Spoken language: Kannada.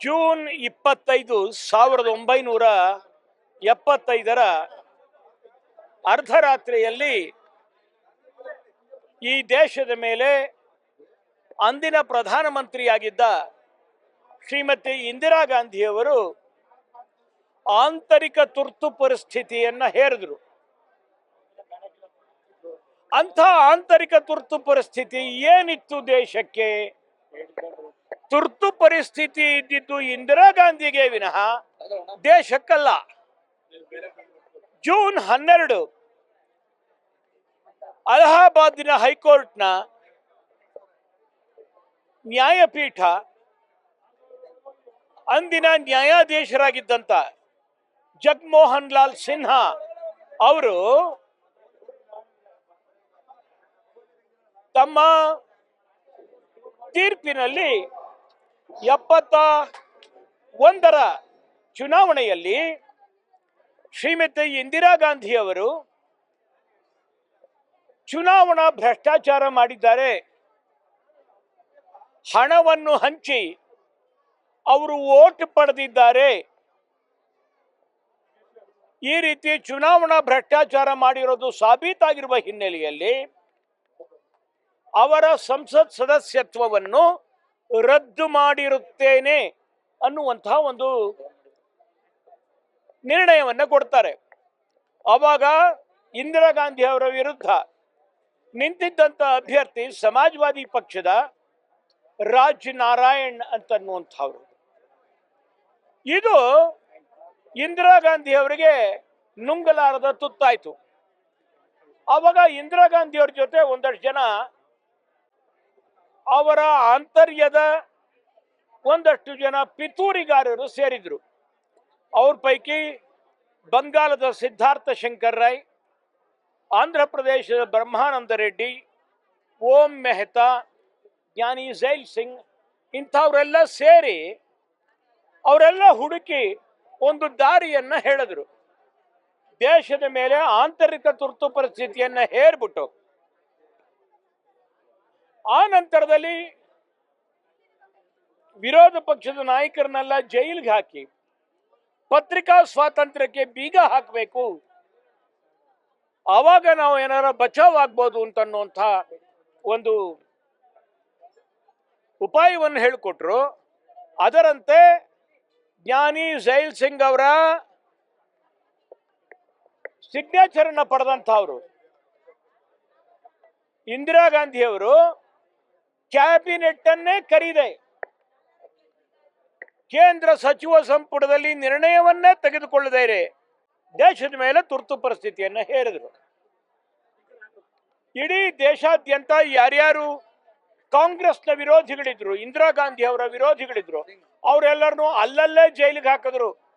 ಜೂನ್ ಇಪ್ಪತ್ತೈದು ಸಾವಿರದ ಒಂಬೈನೂರ ಎಪ್ಪತ್ತೈದರ ಅರ್ಧರಾತ್ರಿಯಲ್ಲಿ ಈ ದೇಶದ ಮೇಲೆ ಅಂದಿನ ಪ್ರಧಾನಮಂತ್ರಿಯಾಗಿದ್ದ ಶ್ರೀಮತಿ ಇಂದಿರಾ ಗಾಂಧಿಯವರು ಆಂತರಿಕ ತುರ್ತು ಪರಿಸ್ಥಿತಿಯನ್ನು ಹೇರಿದ್ರು. ಅಂಥ ಆಂತರಿಕ ತುರ್ತು ಪರಿಸ್ಥಿತಿ ಏನಿತ್ತು ದೇಶಕ್ಕೆ? ತುರ್ತು ಪರಿಸ್ಥಿತಿ ಇದ್ದಿದ್ದು ಇಂದಿರಾ ಗಾಂಧಿಗೆ ವಿನಃ ದೇಶಕ್ಕಲ್ಲ. ಜೂನ್ ಹನ್ನೆರಡು ಅಲಹಾಬಾದಿನ ಹೈಕೋರ್ಟ್ನ ನ್ಯಾಯಪೀಠ ಅಂದಿನ ನ್ಯಾಯಾಧೀಶರಾಗಿದ್ದಂಥ ಜಗಮೋಹನ್ ಲಾಲ್ ಸಿನ್ಹಾ ಅವರು ತಮ್ಮ ತೀರ್ಪಿನಲ್ಲಿ ಎಪ್ಪತ್ತ ಒಂದರ ಚುನಾವಣೆಯಲ್ಲಿ ಶ್ರೀಮತಿ ಇಂದಿರಾ ಗಾಂಧಿ ಅವರು ಚುನಾವಣಾ ಭ್ರಷ್ಟಾಚಾರ ಮಾಡಿದ್ದಾರೆ. ಹಣವನ್ನು ಹಂಚಿ ಅವರು ಓಟ್ ಪಡೆದಿದ್ದಾರೆ. ಈ ರೀತಿ ಚುನಾವಣಾ ಭ್ರಷ್ಟಾಚಾರ ಮಾಡಿರೋದು ಸಾಬೀತಾಗಿರುವ ಹಿನ್ನೆಲೆಯಲ್ಲಿ ಅವರ ಸಂಸತ್ ಸದಸ್ಯತ್ವವನ್ನು ರದ್ದು ಮಾಡಿರುತ್ತೇನೆ ಅನ್ನುವಂತಹ ಒಂದು ನಿರ್ಣಯವನ್ನ ಕೊಡ್ತಾರೆ. ಅವಾಗ ಇಂದಿರಾ ಗಾಂಧಿ ಅವರ ವಿರುದ್ಧ ನಿಂತಿದ್ದಂತ ಅಭ್ಯರ್ಥಿ ಸಮಾಜವಾದಿ ಪಕ್ಷದ ರಾಜ್ ನಾರಾಯಣ್ ಅಂತನ್ನುವಂಥವ್ರು. ಇದು ಇಂದಿರಾ ಗಾಂಧಿ ಅವರಿಗೆ ನುಂಗಲಾರದ ತುತ್ತಾಯ್ತು. ಅವಾಗ ಇಂದಿರಾ ಗಾಂಧಿ ಅವ್ರ ಜೊತೆ ಒಂದಷ್ಟು ಜನ ಅವರ ಆಂತರ್ಯದ ಒಂದಷ್ಟು ಜನ ಪಿತೂರಿಗಾರರು ಸೇರಿದರು. ಅವ್ರ ಪೈಕಿ ಬಂಗಾಲದ ಸಿದ್ಧಾರ್ಥ ಶಂಕರ್ ರಾಯ್, ಆಂಧ್ರ ಪ್ರದೇಶದ ಬ್ರಹ್ಮಾನಂದ ರೆಡ್ಡಿ, ಓಂ ಮೆಹ್ತಾ, ಜ್ಞಾನಿ ಜೈಲ್ ಸಿಂಗ್ ಇಂಥವರೆಲ್ಲ ಸೇರಿ ಅವರೆಲ್ಲ ಹುಡುಕಿ ಒಂದು ದಾರಿಯನ್ನ ಹೇಳಿದರು. ದೇಶದ ಮೇಲೆ ಆಂತರಿಕ ತುರ್ತು ಪರಿಸ್ಥಿತಿಯನ್ನ ಹೇರ್ಬಿಟ್ಟು ಆ ನಂತರದಲ್ಲಿ ವಿರೋಧ ಪಕ್ಷದ ನಾಯಕರನ್ನೆಲ್ಲ ಜೈಲಿಗೆ ಹಾಕಿ ಪತ್ರಿಕಾ ಸ್ವಾತಂತ್ರ್ಯಕ್ಕೆ ಬೀಗ ಹಾಕಬೇಕು. ಆವಾಗ ನಾವು ಏನಾರ ಬಚಾವ್ ಆಗ್ಬೋದು ಅಂತನ್ನುವಂಥ ಒಂದು ಉಪಾಯವನ್ನು ಹೇಳಿಕೊಟ್ರು. ಅದರಂತೆ ಜ್ಞಾನಿ ಜೈಲ್ ಸಿಂಗ್ ಅವರ ಸಿಗ್ನೇಚರ್ ಅನ್ನ ಪಡೆದಂಥವ್ರು. ಇಂದಿರಾ ಗಾಂಧಿ ಅವರು ಕ್ಯಾಬಿನೆಟ್ ಅನ್ನೇ ಕರೀದೆ. ಕೇಂದ್ರ ಸಚಿವ ಸಂಪುಟದಲ್ಲಿ ನಿರ್ಣಯವನ್ನೇ ತೆಗೆದುಕೊಳ್ಳದೇ ದೇಶದ ಮೇಲೆ ತುರ್ತು ಪರಿಸ್ಥಿತಿಯನ್ನ ಹೇರಿದ್ರು. ಇಡೀ ದೇಶಾದ್ಯಂತ ಯಾರ್ಯಾರು ಕಾಂಗ್ರೆಸ್ನ ವಿರೋಧಿಗಳಿದ್ರು, ಇಂದಿರಾ ಗಾಂಧಿ ಅವರ ವಿರೋಧಿಗಳಿದ್ರು, ಅವರೆಲ್ಲರನ್ನು ಅಲ್ಲಲ್ಲೇ ಜೈಲಿಗೆ ಹಾಕಿದ್ರು.